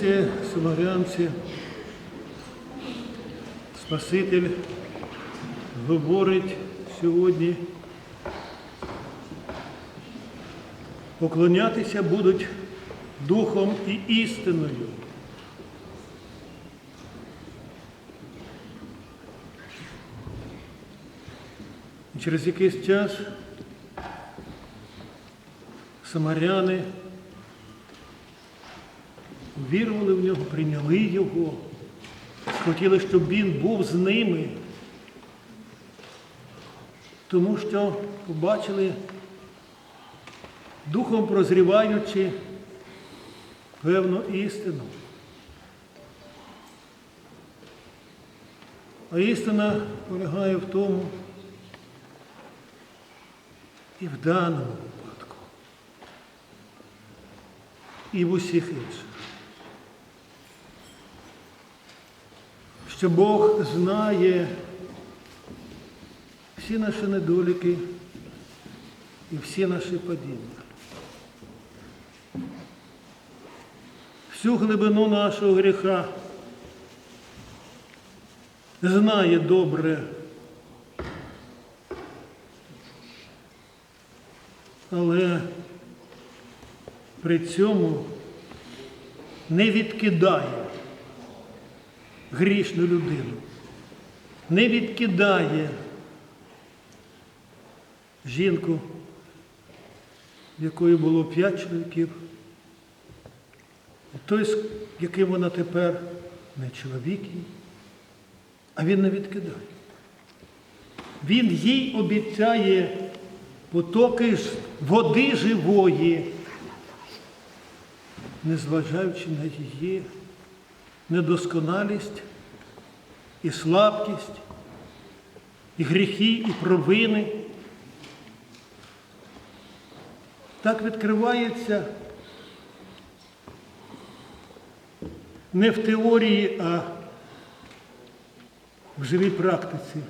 Ці самарянці, Спаситель говорить сьогодні, поклонятися будуть духом і істиною. Через якийсь час самаряни вірували в нього, прийняли його, хотіли, щоб він був з ними, тому що побачили, духом прозріваючи певну істину. А істина полягає в тому, і в даному випадку, і в усіх інших. Що Бог знає всі наші недоліки і всі наші падіння. Всю глибину нашого гріха знає добре. Але при цьому не відкидає грішну людину, не відкидає жінку, в якої було п'ять чоловіків, той, з яким вона тепер не чоловік, а він не відкидає. Він їй обіцяє потоки води живої, незважаючи на її недосконалість і слабкість, і гріхи, і провини. Так відкривається не в теорії, а в живій практиці,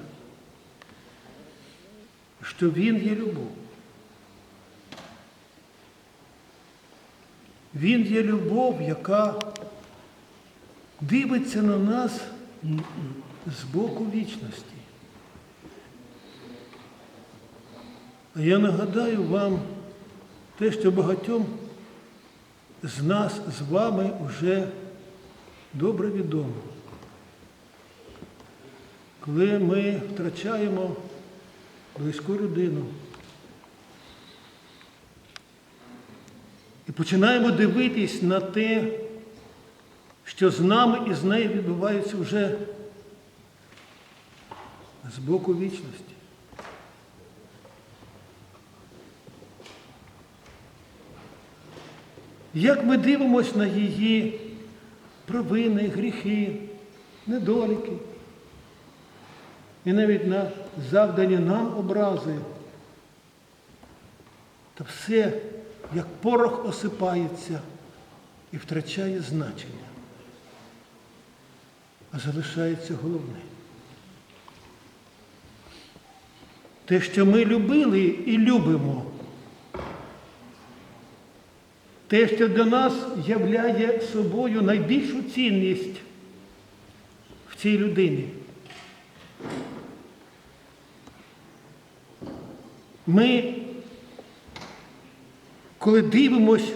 що Він є любов. Він є любов, яка дивиться на нас з боку вічності. А я нагадаю вам те, що багатьом з нас, з вами вже добре відомо. Коли ми втрачаємо близьку людину і починаємо дивитись на те, що з нами і з нею відбувається вже з боку вічності. Як ми дивимося на її провини, гріхи, недоліки, і навіть на завдані нам образи, то все, як порох осипається і втрачає значення а залишається головне. Те, що ми любили і любимо, те, що для нас являє собою найбільшу цінність в цій людині. Ми, коли дивимось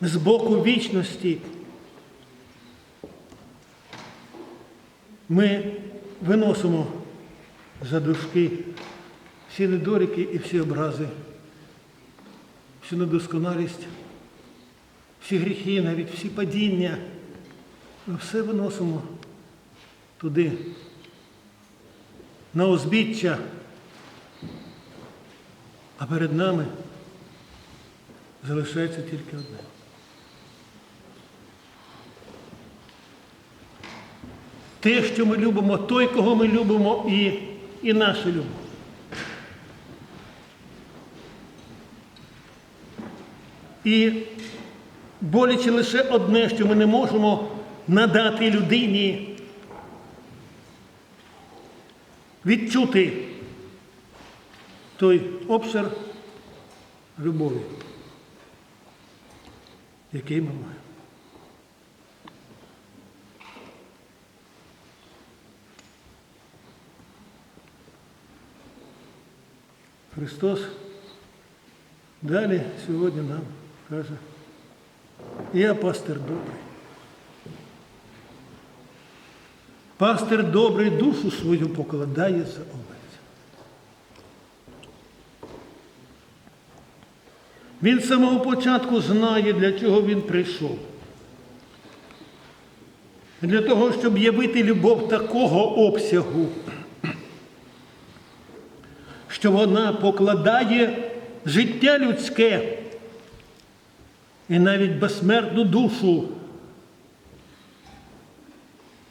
з боку вічності, Ми виносимо за дужки всі недоліки і всі образи, всю недосконалість, всі гріхи, навіть всі падіння. Ми все виносимо туди, на узбіччя, а перед нами залишається тільки одне. Те, що ми любимо, той, кого ми любимо, і, і наша любов. І боляче лише одне, що ми не можемо надати людині відчути той обшир любові, який ми маємо. Христос далі сьогодні нам каже, я пастир добрий. Пастир добрий душу свою покладає за овець. Він з самого початку знає, для чого він прийшов. Для того, щоб явити любов такого обсягу, що вона покладає життя людське і навіть безсмертну душу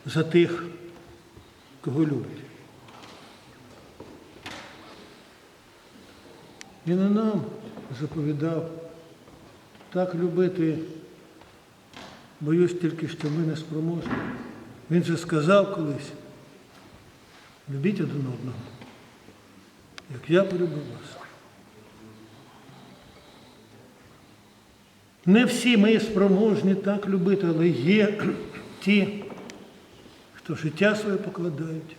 за тих, кого любить. І нам заповідав так любити, боюсь тільки, що ми не спроможні. Він же сказав колись, любіть один одного, як я полюбив вас. Не всі ми спроможні так любити, але є ті, хто життя своє покладають,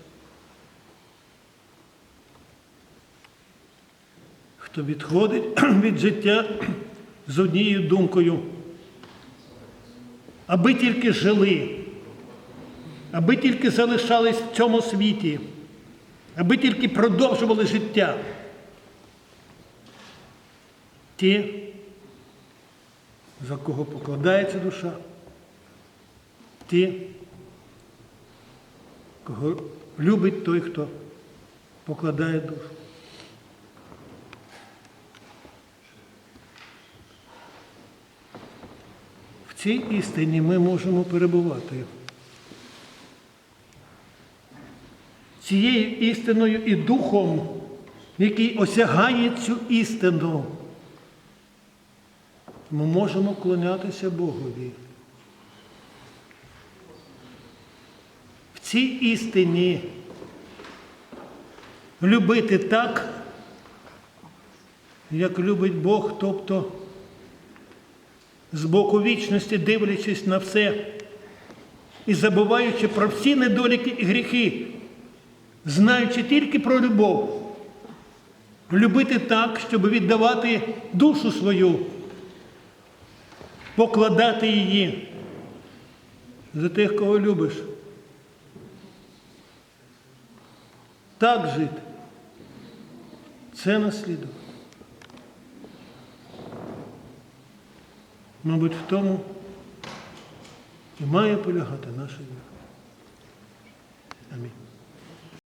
хто відходить від життя з однією думкою, аби тільки жили, аби тільки залишались в цьому світі, аби тільки продовжували життя. Ті, за кого покладається душа, ті, кого любить той, хто покладає душу. В цій істині ми можемо перебувати. Цією істиною і духом, який осягає цю істину, ми можемо вклонятися Богові. В цій істині любити так, як любить Бог, тобто з боку вічності дивлячись на все і забуваючи про всі недоліки і гріхи, знаючи тільки про любов, любити так, щоб віддавати душу свою, покладати її за тих, кого любиш. Так жити. Це наслідок. Мабуть, в тому і має полягати наша віра. Амінь.